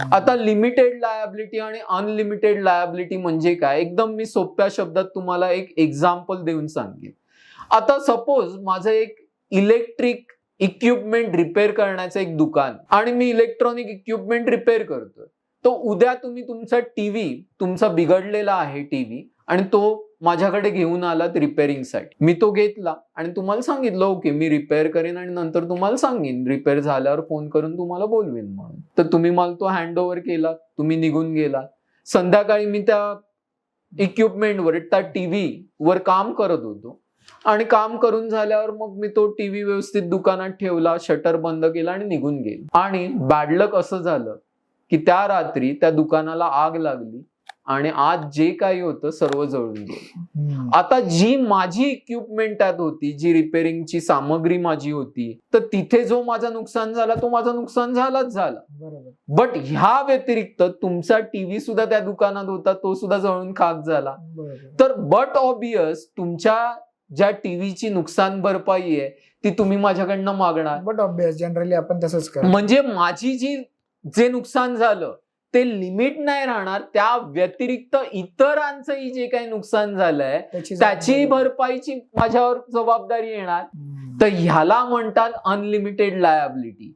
आता limited liability आणि unlimited liability म्हणजे काय? एकदम मी सोप्या शब्दात तुम्हाला एक एक्झाम्पल देऊन सांगेन. आता सपोज माझं एक इलेक्ट्रिक इक्विपमेंट रिपेअर करण्याचं एक दुकान आणि मी इलेक्ट्रॉनिक इक्विपमेंट रिपेअर करतोय. तो उद्या तुम्ही तुमचा टीव्ही तुमचा बिघडलेला आहे टीव्ही आणि तो माझ्याकडे घेऊन आलात रिपेअरिंगसाठी मी तो घेतला आणि तुम्हाला सांगितलं ओके मी रिपेअर करेन आणि नंतर तुम्हाला सांगेन. रिपेअर झाल्यावर फोन करून तुम्हाला बोलवेन म्हणून. तर तुम्ही मला तो हँड ओव्हर केला तुम्ही निघून गेला संध्याकाळी मी त्या इक्विपमेंटवर त्या टीव्ही वर काम करत होतो. आणि काम करून झाल्यावर मग मी तो टीव्ही व्यवस्थित दुकानात ठेवला शटर बंद केला आणि निघून गेलो. आणि बॅडलक असं झालं की त्या रात्री त्या दुकानाला आग लागली. आणि आज जे काही होतं सर्व जळून गेलं. आता जी माझी इक्विपमेंट त्यात होती जी रिपेअरिंगची सामग्री माझी होती तर तिथे जो माझा नुकसान झाला तो माझा नुकसान झालाच झाला. बट ह्या व्यतिरिक्त तुमचा टीव्ही सुद्धा त्या दुकानात होता तो सुद्धा जळून खाक झाला. तर बट ऑबियस तुमच्या ज्या टीव्हीची नुकसान भरपाई आहे ती तुम्ही माझ्याकडनं मागणार. बट ऑब्विस जनरली आपण तसंच करतो म्हणजे माझी जी जे नुकसान झालं ते लिमिट नाही राहणार त्या व्यतिरिक्त इतरांचंही जे काही नुकसान झालंय त्याची भरपाईची माझ्यावर जबाबदारी येणार. तर ह्याला म्हणतात अनलिमिटेड लायबिलिटी